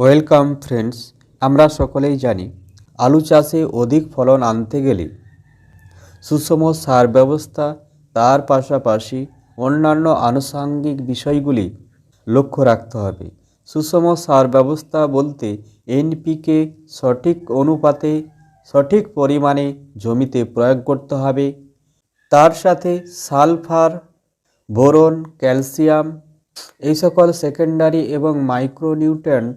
Welcome friends, আমরা সকলেই জানি আলু চাষে অধিক ফলন আনতে গেলে সুষম সার ব্যবস্থা, তার পাশাপাশি অন্যান্য আনুষাঙ্গিক বিষয়গুলি লক্ষ্য রাখতে হবে। সুষম সার ব্যবস্থা বলতে এনপিকে সঠিক অনুপাতে, সঠিক পরিমাণে জমিতে প্রয়োগ করতে হবে। তার সাথে সালফার, বোরন, ক্যালসিয়াম, এই সকল সেকেন্ডারি এবং মাইক্রোনিউট্রেন্ট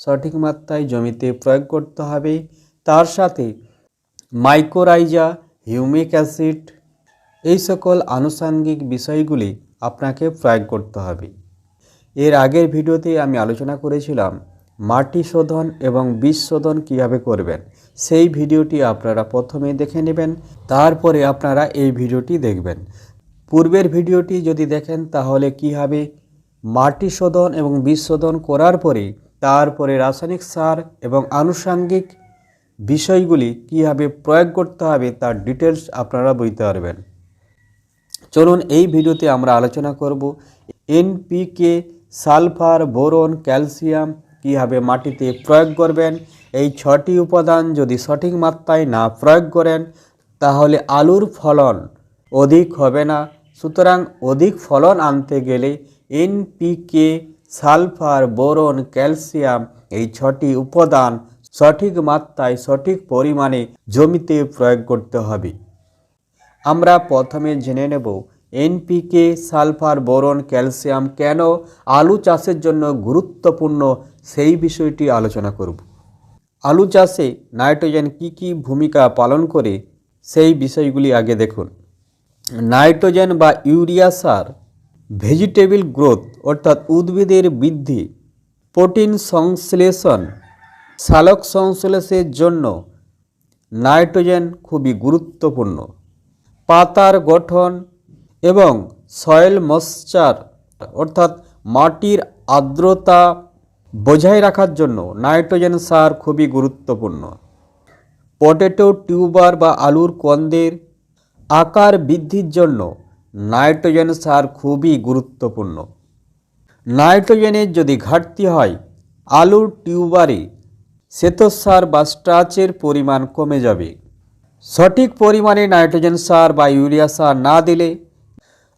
সঠিক মাত্রায় জমিতে প্রয়োগ করতে হবে। তার সাথে মাইক্রোরাইজা হিউমিক অ্যাসিড এই সকল আনুষাঙ্গিক বিষয়গুলি আপনাকে প্রয়োগ করতে হবে। এর আগের ভিডিওতে আমি আলোচনা করেছিলাম মাটি শোধন এবং বীজ শোধন কীভাবে করবেন। সেই ভিডিওটি আপনারা প্রথমে দেখে নেবেন, তারপরে আপনারা এই ভিডিওটি দেখবেন। পূর্বের ভিডিওটি যদি দেখেন তাহলে কী হবে? মাটি শোধন এবং বীজ শোধন করার পরে তারপরে রাসায়নিক সার এবং আনুষাঙ্গিক বিষয়গুলি কীভাবে প্রয়োগ করতে হবে তার ডিটেলস আপনারা বুঝতে পারবেন। চলুন এই ভিডিওতে আমরা আলোচনা করব এনপিকে সালফার, বোরন, ক্যালসিয়াম কীভাবে মাটিতে প্রয়োগ করবেন। এই ছটি উপাদান যদি সঠিক মাত্রায় না প্রয়োগ করেন, তাহলে আলুর ফলন অধিক হবে না। সুতরাং অধিক ফলন আনতে গেলে এনপিকে সালফার, বোরন, ক্যালসিয়াম এই ছটি উপাদান সঠিক মাত্রায় সঠিক পরিমাণে জমিতে প্রয়োগ করতে হবে। আমরা প্রথমে জেনে নেব এনপিকে সালফার, বোরন, ক্যালসিয়াম কেন আলু চাষের জন্য গুরুত্বপূর্ণ সেই বিষয়টি আলোচনা করব। আলু চাষে নাইট্রোজেন কি কি ভূমিকা পালন করে সেই বিষয়গুলি আগে দেখুন। নাইট্রোজেন বা ইউরিয়া সার ভেজিটেবল গ্রোথ, অর্থাৎ উদ্ভিদের বৃদ্ধি, প্রোটিন সংশ্লেষণ, সালোক সংশ্লেষের জন্য নাইট্রোজেন খুবই গুরুত্বপূর্ণ। পাতার গঠন এবং সয়েল মশ্চার, অর্থাৎ মাটির আর্দ্রতা বজায় রাখার জন্য নাইট্রোজেন সার খুবই গুরুত্বপূর্ণ। পটেটো টিউবার বা আলুর কন্দের আকার বৃদ্ধির জন্য নাইট্রোজেন সার খুবই গুরুত্বপূর্ণ। নাইট্রোজেনের যদি ঘাটতি হয়, আলুর টিউবারে শ্বেতসার বা স্টার্চের পরিমাণ কমে যাবে। সঠিক পরিমাণে নাইট্রোজেন সার বা ইউরিয়া সার না দিলে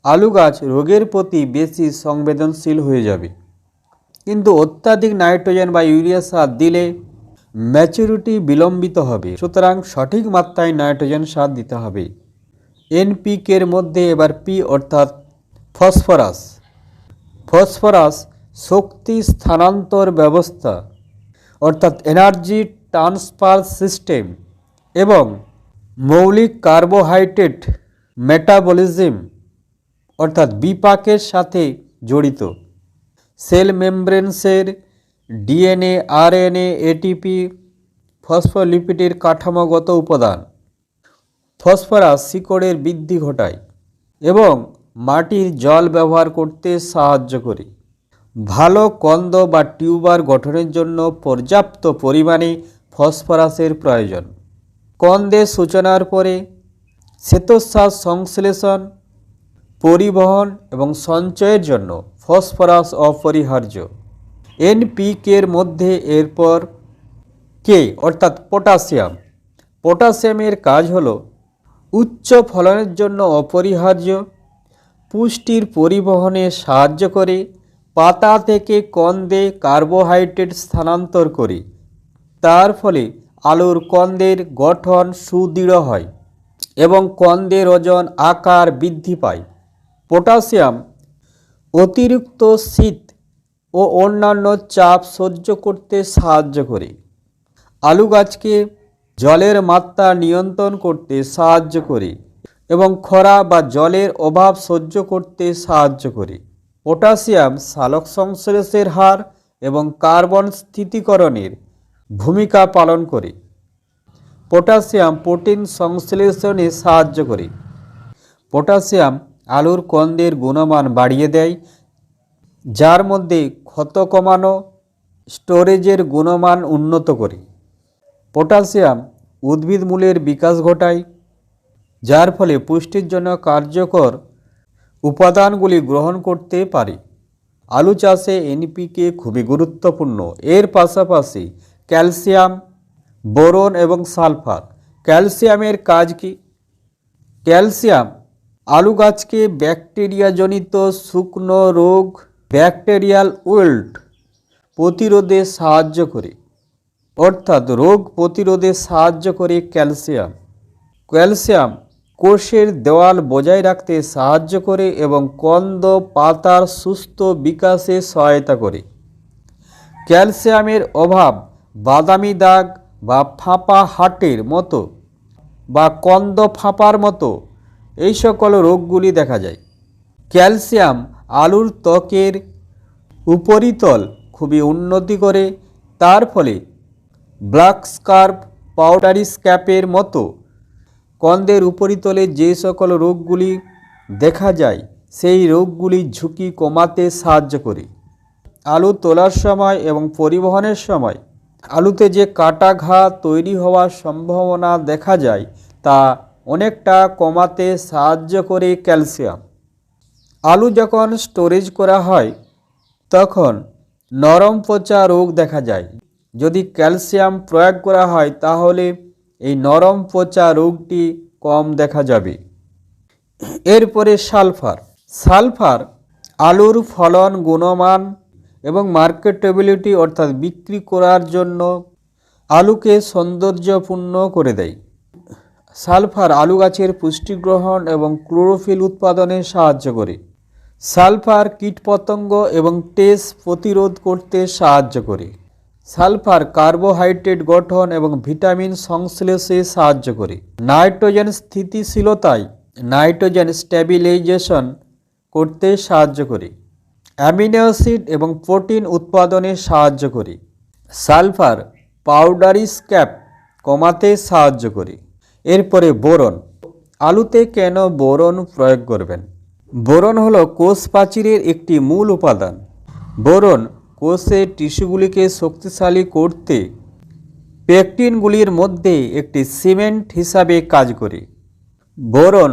আলু গাছ রোগের প্রতি বেশি সংবেদনশীল হয়ে যাবে। কিন্তু অত্যাধিক নাইট্রোজেন বা ইউরিয়া সার দিলে ম্যাচুরিটি বিলম্বিত হবে। সুতরাং সঠিক মাত্রায় নাইট্রোজেন সার দিতে হবে। এনপিকের মধ্যে এবার পি অর্থাৎ ফসফরাস। ফসফরাস শক্তি স্থানান্তর ব্যবস্থা, অর্থাৎ এনার্জি ট্রান্সফার সিস্টেম এবং মৌলিক কার্বোহাইড্রেট মেটাবলিজম অর্থাৎ বিপাকের সাথে জড়িত। সেল মেমব্রেন্সের ডিএনএ আরএনএ এটিপি ফসফোলিপিডের কাঠামোগত উপাদান। ফসফরাস শিকড়ের বৃদ্ধি ঘটায় এবং মাটির জল ব্যবহার করতে সাহায্য করে। ভালো কন্দ বা টিউবার গঠনের জন্য পর্যাপ্ত পরিমাণে ফসফরাসের প্রয়োজন। কন্দের সূচনার পরে শ্বেতশ্বাস সংশ্লেষণ, পরিবহন এবং সঞ্চয়ের জন্য ফসফরাস অপরিহার্য। এনপিকের মধ্যে এরপর কে অর্থাৎ পটাশিয়াম। পটাশিয়ামের কাজ হলো উচ্চ ফলনের জন্য অপরিহার্য। পুষ্টির পরিবহনে সাহায্য করে, পাতা থেকে কন্দে কার্বোহাইড্রেট স্থানান্তর করে। তার ফলে আলুর কন্দের গঠন সুদৃঢ় হয় এবং কন্দের ওজন আকার বৃদ্ধি পায়। পটাশিয়াম, অতিরিক্ত শীত ও অন্যান্য চাপ সহ্য করতে সাহায্য করে। আলু গাছকে জলের মাত্রা নিয়ন্ত্রণ করতে সাহায্য করে এবং খরা বা জলের অভাব সহ্য করতে সাহায্য করে। পটাশিয়াম সালোক সংশ্লেষের হার এবং কার্বন স্থিতিকরণের ভূমিকা পালন করে। পটাশিয়াম প্রোটিন সংশ্লেষণে সাহায্য করে। পটাশিয়াম আলুর কন্দের গুণমান বাড়িয়ে দেয়, যার মধ্যে ক্ষত কমানো, স্টোরেজের গুণমান উন্নত করে। পটাশিয়াম উদ্ভিদ মূলের বিকাশ ঘটায়, যার ফলে পুষ্টির জন্য কার্যকর উপাদানগুলি গ্রহণ করতে পারে। আলু চাষে এনপিকে খুবই গুরুত্বপূর্ণ। এর পাশাপাশি ক্যালসিয়াম, বোরন এবং সালফার। ক্যালসিয়ামের কাজ কি? ক্যালসিয়াম আলু গাছকে ব্যাকটেরিয়াজনিত শুকনো রোগ, ব্যাকটেরিয়াল উইল্ট প্রতিরোধে সাহায্য করে। অর্থাৎ রোগ প্রতিরোধে সাহায্য করে ক্যালসিয়াম। ক্যালসিয়াম কোষের দেওয়াল বজায় রাখতে সাহায্য করে এবং কন্দ, পাতার সুস্থ বিকাশে সহায়তা করে। ক্যালসিয়ামের অভাব বাদামি দাগ বা ফাঁপা হাটের মতো বা কন্দ ফাঁপার মতো এই সকল রোগগুলি দেখা যায়। ক্যালসিয়াম আলুর ত্বকের উপরিতল খুবই উন্নতি করে, তার ফলে ব্ল্যাক স্কার্প পাউডারি স্ক্যাপের মতো কন্দের উপরিতলে যে সকল রোগগুলি দেখা যায়, সেই রোগগুলির ঝুঁকি কমাতে সাহায্য করে। আলু তোলার সময় এবং পরিবহনের সময় আলুতে যে কাটা ঘা তৈরি হওয়ার সম্ভাবনা দেখা যায়, তা অনেকটা কমাতে সাহায্য করে ক্যালসিয়াম। আলু যখন স্টোরেজ করা হয়, তখন নরম পচা রোগ দেখা যায়। যদি ক্যালসিয়াম প্রয়োগ করা হয়, তাহলে এই নরম পচা রোগটি কম দেখা যাবে। এরপরে সালফার। সালফার আলুর ফলন গুণমান এবং মার্কেটেবিলিটি অর্থাৎ বিক্রি করার জন্য আলুকে সৌন্দর্যপূর্ণ করে দেয়। সালফার আলু গাছের পুষ্টি গ্রহণ এবং ক্লোরোফিল উৎপাদনে সাহায্য করে। সালফার কীটপতঙ্গ এবং টেস প্রতিরোধ করতে সাহায্য করে। সালফার কার্বোহাইড্রেট গঠন এবং ভিটামিন সংশ্লেষে সাহায্য করে। নাইট্রোজেন স্থিতিশীলতায় নাইট্রোজেন স্ট্যাবিলাইজেশন করতে সাহায্য করে। অ্যামিনো অ্যাসিড এবং প্রোটিন উৎপাদনে সাহায্য করে। সালফার পাউডারি স্ক্যাপ কমাতে সাহায্য করে। এরপরে বোরন। আলুতে কেন বোরন প্রয়োগ করবেন? বোরন হলো কোষ প্রাচীরের একটি মূল উপাদান। বোরন কোষের টিস্যুগুলিকে শক্তিশালী করতে পেকটিনগুলির মধ্যে একটি সিমেন্ট হিসাবে কাজ করে। বোরন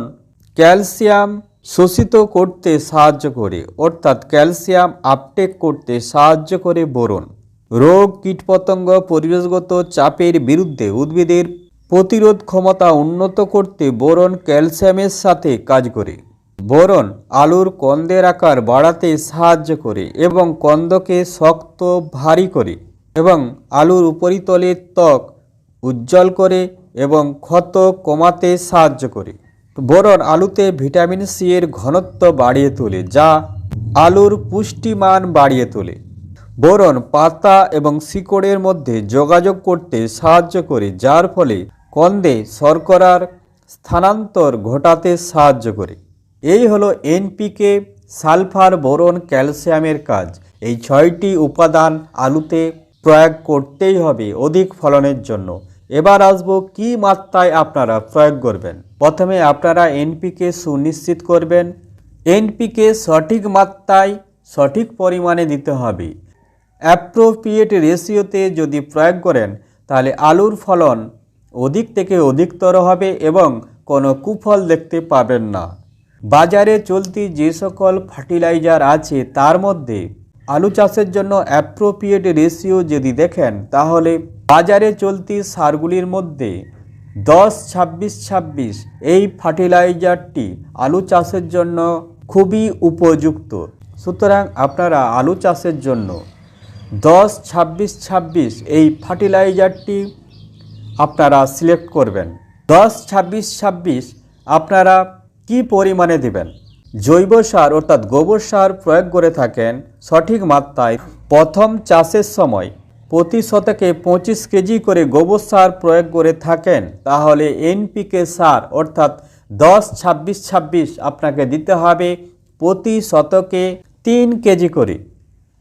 ক্যালসিয়াম শোষিত করতে সাহায্য করে, অর্থাৎ ক্যালসিয়াম আপটেক করতে সাহায্য করে বোরন। রোগ কীটপতঙ্গ পরিবেশগত চাপের বিরুদ্ধে উদ্ভিদের প্রতিরোধ ক্ষমতা উন্নত করতে বোরন ক্যালসিয়ামের সাথে কাজ করে। বোরন আলুর কন্দের আকার বাড়াতে সাহায্য করে এবং কন্দকে শক্ত, ভারী করে এবং আলুর উপরিতলের ত্বক উজ্জ্বল করে এবং ক্ষত কমাতে সাহায্য করে। বোরন আলুতে ভিটামিন সি এর ঘনত্ব বাড়িয়ে তোলে, যা আলুর পুষ্টিমান বাড়িয়ে তোলে। বোরন পাতা এবং শিকড়ের মধ্যে যোগাযোগ করতে সাহায্য করে, যার ফলে কন্দে শর্করার স্থানান্তর ঘটাতে সাহায্য করে। এই হলো এনপিকে সালফার বোরন ক্যালসিয়ামের কাজ। এই ছয়টি উপাদান আলুতে প্রয়োগ করতেই হবে অধিক ফলনের জন্য। এবার আসব কি মাত্রায় আপনারা প্রয়োগ করবেন। প্রথমে আপনারা এনপিকে সুনিশ্চিত করবেন। এনপিকে সঠিক মাত্রায় সঠিক পরিমাণে দিতে হবে। অ্যাপ্রোপ্রিয়েট রেশিওতে যদি প্রয়োগ করেন, তাহলে আলুর ফলন অধিক থেকে অধিকতর হবে এবং কোনো কুফল দেখতে পাবেন না। বাজারে চলতি যে সকল ফার্টিলাইজার আছে, তার মধ্যে আলু চাষের জন্য অ্যাপ্রোপ্রিয়েট রেশিও যদি দেখেন, তাহলে বাজারে চলতি সারগুলির মধ্যে দশ, ছাব্বিশ ছাব্বিশ, এই ফার্টিলাইজারটি আলু চাষের জন্য খুবই উপযুক্ত। সুতরাং আপনারা আলু চাষের জন্য দশ, ছাব্বিশ ছাব্বিশ, এই ফার্টিলাইজারটি আপনারা সিলেক্ট করবেন। দশ, ছাব্বিশ ছাব্বিশ, আপনারা কি পরিমাণে দিবেন? জৈব সার অর্থাৎ গোবর সার প্রয়োগ করে থাকেন সঠিক মাত্রায় প্রথম চাষের সময়। প্রতি শতকে পঁচিশ কেজি করে গোবর সার প্রয়োগ করে থাকেন। তাহলে এনপিকে সার অর্থাৎ দশ ছাব্বিশ ছাব্বিশ আপনাকে দিতে হবে প্রতি শতকে তিন কেজি করে।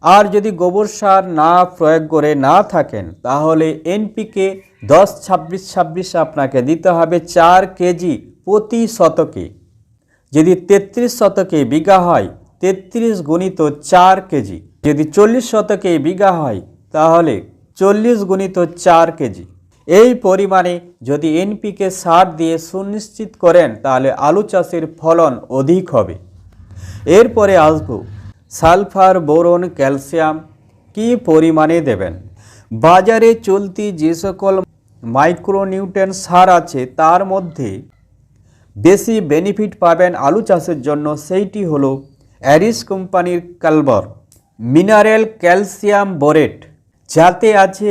আর যদি গোবর সার না প্রয়োগ করে না থাকেন, তাহলে এনপিকে দশ ছাব্বিশ ছাব্বিশ আপনাকে দিতে হবে চার কেজি প্রতি শতকে। যদি তেত্রিশ শতকে বিঘা হয়, তেত্রিশ গুণিত চার কেজি। যদি চল্লিশ শতকে বিঘা হয়, তাহলে চল্লিশ গুণিত চার কেজি। এই পরিমাণে যদি এনপিকে সার দিয়ে সুনিশ্চিত করেন, তাহলে আলু চাষের ফলন অধিক হবে। এরপরে আসব, সালফার, বোরন, ক্যালসিয়াম কি পরিমাণে দেবেন? বাজারে চলতি যে সকল মাইক্রোনিউট্রেন সার আছে, তার মধ্যে বেশি বেনিফিট পাবেন আলু চাষের জন্য, সেইটি হলো অ্যারিস কোম্পানির কালবর মিনারেল ক্যালসিয়াম বোরেট, যাতে আছে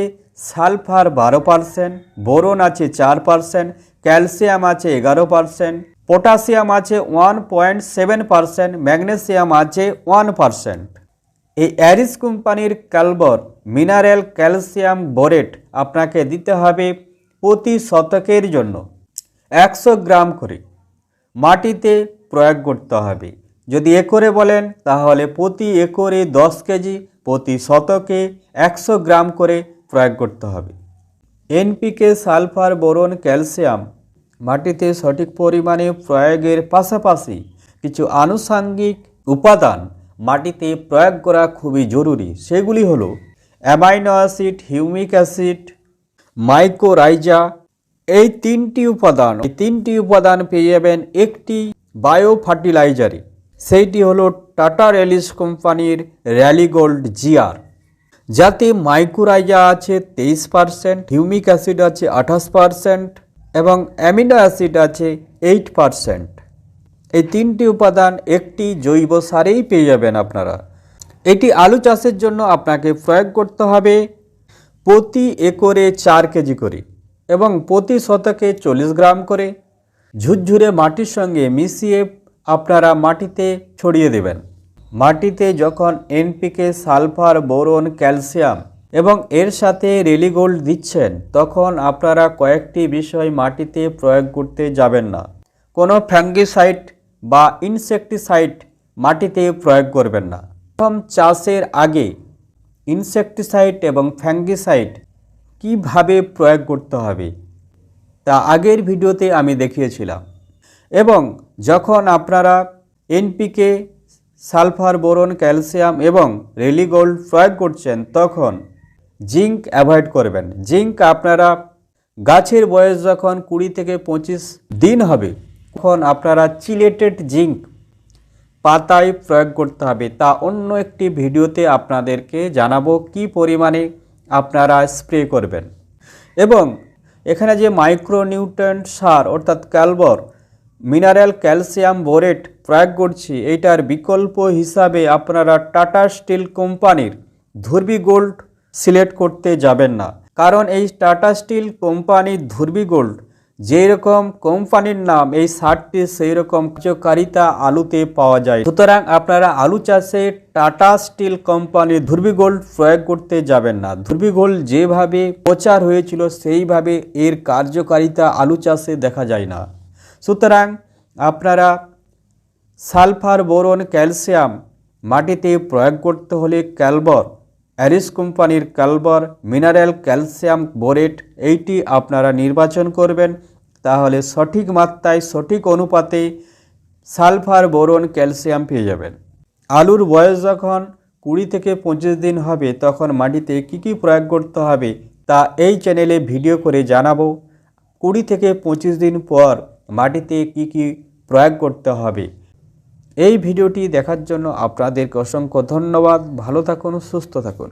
সালফার বারো পারসেন্ট, বোরন আছে চার পারসেন্ট, ক্যালসিয়াম আছে এগারো পারসেন্ট, পটাশিয়াম আছে one point seven percent, magnesium আছে ওয়ান পারসেন্ট। এই অ্যারিস কোম্পানির কালবর মিনারেল ক্যালসিয়াম বোরেট আপনাকে দিতে হবে প্রতি শতকের জন্য। একশো গ্রাম করে। মাটিতে প্রয়োগ করতে হবে। যদি একরে বলেন, তাহলে প্রতি একরে দশ কেজি, প্রতি শতকে একশো গ্রাম করে প্রয়োগ করতে হবে। এনপিকে সালফার, বোরন, ক্যালসিয়াম মাটিতে সঠিক পরিমাণে প্রয়োগের পাশাপাশি কিছু আনুষাঙ্গিক উপাদান মাটিতে প্রয়োগ করা খুবই জরুরি। সেগুলি হলো amino acid, humic acid mycorrhiza এই তিনটি উপাদান, এই তিনটি উপাদান পেয়ে যাবেন একটি বায়ো ফার্টিলাইজারে সেইটি হলো টাটা রেলিস কোম্পানির র্যালি গোল্ড জিআর। যাতে মাইক্রোরাইজা আছে তেইশ পারসেন্ট, হিউমিক অ্যাসিড আছে আঠাশ পারসেন্ট এবং অ্যামিনো অ্যাসিড আছে এইট পারসেন্ট। এই তিনটি উপাদান একটি জৈব সারেই পেয়ে যাবেন আপনারা। এটি আলু চাষের জন্য আপনাকে প্রয়োগ করতে হবে প্রতি একরে চার কেজি করে। এবং প্রতি শতকে চল্লিশ গ্রাম করে ঝুরঝুরে মাটির সঙ্গে মিশিয়ে আপনারা মাটিতে ছড়িয়ে দেবেন। মাটিতে যখন এনপিকে সালফার, বোরন, ক্যালসিয়াম এবং এর সাথে রেলিগোল্ড দিচ্ছেন, তখন আপনারা কয়েকটি বিষয় মাটিতে প্রয়োগ করতে যাবেন না। কোনো ফ্যাঙ্গিসাইড বা ইনসেকটিসাইড মাটিতে প্রয়োগ করবেন না। প্রথম চাষের আগে ইনসেকটিসাইড এবং ফ্যাঙ্গিসাইড কীভাবে প্রয়োগ করতে হবে, তা আগের ভিডিওতে আমি দেখিয়েছিলাম। এবং যখন আপনারা এনপিকে সালফার, বোরন, ক্যালসিয়াম এবং রেলিগোল্ড প্রয়োগ করছেন, তখন জিঙ্ক অ্যাভয়েড করবেন। জিঙ্ক আপনারা গাছের বয়স যখন কুড়ি থেকে পঁচিশ দিন হবে, তখন আপনারা চিলেটেড জিঙ্ক পাতায় প্রয়োগ করতে হবে। তা অন্য একটি ভিডিওতে আপনাদেরকে জানাব কি পরিমাণে আপনারা স্প্রে করবেন। এবং এখানে যে মাইক্রোনিউট্রেন্ট সার, অর্থাৎ ক্যালবর মিনারেল ক্যালসিয়াম বোরেট প্রয়োগ করছি, এইটার বিকল্প হিসাবে আপনারা টাটা স্টিল কোম্পানির ধুরবি গোল্ড সিলেক্ট করতে যাবেন না। কারণ এই টাটা স্টিল কোম্পানির ধুরবি গোল্ড যেই রকম কোম্পানির নাম, এই সারটি সেই রকম কার্যকারিতা আলুতে পাওয়া যায়। সুতরাং আপনারা আলু চাষে টাটা স্টিল কোম্পানির ধুরবি গোল্ড প্রয়োগ করতে যাবেন না। ধুরবি গোল্ড যেভাবে প্রচার হয়েছিল, সেইভাবে এর কার্যকারিতা আলু চাষে দেখা যায় না। সুতরাং আপনারা সালফার বোরন, ক্যালসিয়াম মাটিতে প্রয়োগ করতে হলে ক্যালবর অ্যারিস কোম্পানির ক্যালবর মিনারেল ক্যালসিয়াম বোরেট এইটি আপনারা নির্বাচন করবেন। তাহলে সঠিক মাত্রায় সঠিক অনুপাতে সালফার বোরন ক্যালসিয়াম পেয়ে যাবেন। আলুর বয়স যখন কুড়ি থেকে পঁচিশ দিন হবে, তখন মাটিতে কি কি প্রয়োগ করতে হবে তা এই চ্যানেলে ভিডিও করে জানাব। কুড়ি থেকে পঁচিশ দিন পর মাটিতে কি কি প্রয়োগ করতে হবে এই ভিডিওটি দেখার জন্য আপনাদেরকে অসংখ্য ধন্যবাদ। ভালো থাকুন সুস্থ থাকুন।